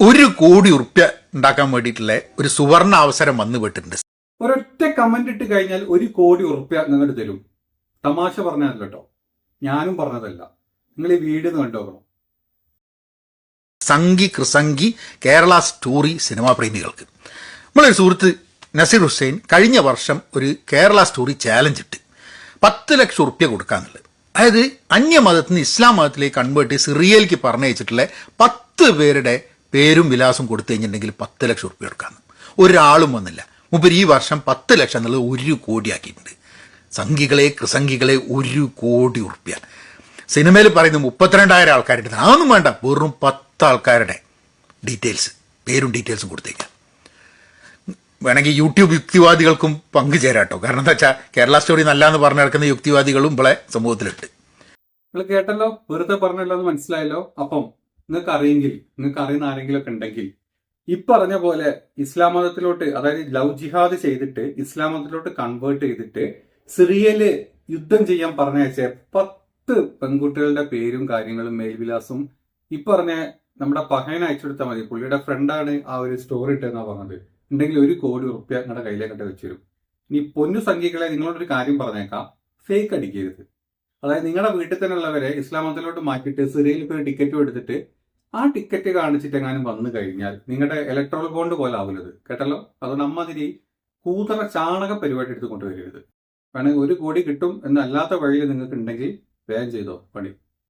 ഒരു കോടി ഉറുപ്യ ഉണ്ടാക്കാൻ വേണ്ടിയിട്ടുള്ള ഒരു സുവർണ അവസരം വന്നു പെട്ടിട്ടുണ്ട് ഒരൊറ്റ കമന്റ് ഇട്ട് കഴിഞ്ഞാൽ ഒരു കോടി ഉറുപ്പ്യ നിങ്ങളുടെ തരും. തമാശ പറഞ്ഞതല്ല കേട്ടോ. ഞാനും പറഞ്ഞതല്ല. നിങ്ങൾ ഈ വീഡിയോ കണ്ടോക്കണം സംഗി കൃസംഗി കേരള സ്റ്റോറി സിനിമാ പ്രേമികൾക്ക്. നമ്മളൊരു സുഹൃത്ത് നസീർ ഹുസൈൻ കഴിഞ്ഞ വർഷം ഒരു കേരള സ്റ്റോറി ചാലഞ്ച് ഇട്ട് പത്ത് ലക്ഷം ഉറുപ്യ കൊടുക്കാന്നുള്ളത്. അതായത് അന്യമതത്തിൽ നിന്ന് ഇസ്ലാം മതത്തിലേക്ക് കൺവേർട്ട് ചെയ്ത് സിറിയയിലേക്ക് പറഞ്ഞയച്ചിട്ടുള്ള പത്ത് പേരുടെ പേരും വിലാസം കൊടുത്തു കഴിഞ്ഞിട്ടുണ്ടെങ്കിൽ പത്ത് ലക്ഷം ഉറുപ്യ കൊടുക്കാമെന്ന് ഒരാളും വന്നില്ല. മുമ്പ് ഈ വർഷം പത്ത് ലക്ഷം എന്നുള്ളത് ഒരു കോടിയാക്കിയിട്ടുണ്ട് സംഘികളെ കൃസംഗികളെ ഒരു കോടി ഉറുപ്യ സിനിമയിൽ പറയുന്നത് മുപ്പത്തിരണ്ടായിരം ആൾക്കാരുടെ അതൊന്നും വേണ്ട. വെറും പത്ത് ആൾക്കാരുടെ ഡീറ്റെയിൽസ് പേരും ഡീറ്റെയിൽസും കൊടുത്തേക്കാം. വേണമെങ്കിൽ യൂട്യൂബ് യുക്തിവാദികൾക്കും പങ്കുചേരാട്ടോ കാരണം എന്താ വെച്ചാൽ കേരള സ്റ്റോറി നല്ലാന്ന് പറഞ്ഞു നടക്കുന്ന യുക്തിവാദികളും ഇവിടെ സമൂഹത്തിലുണ്ട്. നിങ്ങൾ കേട്ടല്ലോ? വെറുതെ പറഞ്ഞല്ലോ എന്ന് മനസ്സിലായല്ലോ? അപ്പം നിങ്ങൾക്ക് അറിയെങ്കിൽ നിങ്ങൾക്ക് അറിയുന്ന ആരെങ്കിലും ഒക്കെ ഉണ്ടെങ്കിൽ ഈ പറഞ്ഞ പോലെ ഇസ്ലാം മതത്തിലോട്ട് അതായത് ലവ് ജിഹാദ് ചെയ്തിട്ട് ഇസ്ലാം മതത്തിലോട്ട് കൺവേർട്ട് ചെയ്തിട്ട് സിറിയയിൽ യുദ്ധം ചെയ്യാൻ പറഞ്ഞയച്ച പത്ത് പെൺകുട്ടികളുടെ പേരും കാര്യങ്ങളും മേൽവിലാസവും ഈ പറഞ്ഞ നമ്മുടെ പഹയൻ അയച്ചു കൊടുത്താൽ മതി. പുള്ളിയുടെ ഫ്രണ്ടാണ് ആ ഒരു സ്റ്റോറി ഇട്ടെന്നാ പറഞ്ഞത്. ഉണ്ടെങ്കിൽ ഒരു കോടി ഉറപ്പ് നിങ്ങളുടെ കയ്യിലേക്കിട്ട് വെച്ചുതരും ഇനി പൊന്നു സംഖ്യകളെ നിങ്ങളോടൊരു കാര്യം പറഞ്ഞേക്കാം. ഫേക്ക് അടിക്കരുത്. അതായത് നിങ്ങളുടെ വീട്ടിൽ തന്നെ ഉള്ളവരെ ഇസ്ലാം മതത്തിലോട്ട് മാറ്റിയിട്ട് സിറിയയിൽ പോയി ടിക്കറ്റും എടുത്തിട്ട് ആ ടിക്കറ്റ് കാണിച്ചിട്ട് എങ്ങാനും വന്നു കഴിഞ്ഞാൽ നിങ്ങളുടെ ഇലക്ട്രോൾ ബോണ്ട് പോലെ ആവുന്നത് കേട്ടല്ലോ? അതുകൊണ്ട് അമ്മാതിരി കൂതറ ചാണക പരിപാടി എടുത്ത് കൊണ്ടുവരരുത്. വേണമെങ്കിൽ ഒരു കോടി കിട്ടും എന്നല്ലാത്ത വഴിയിൽ നിങ്ങൾക്ക് ഉണ്ടെങ്കിൽ വേഗം ചെയ്തോ പണി.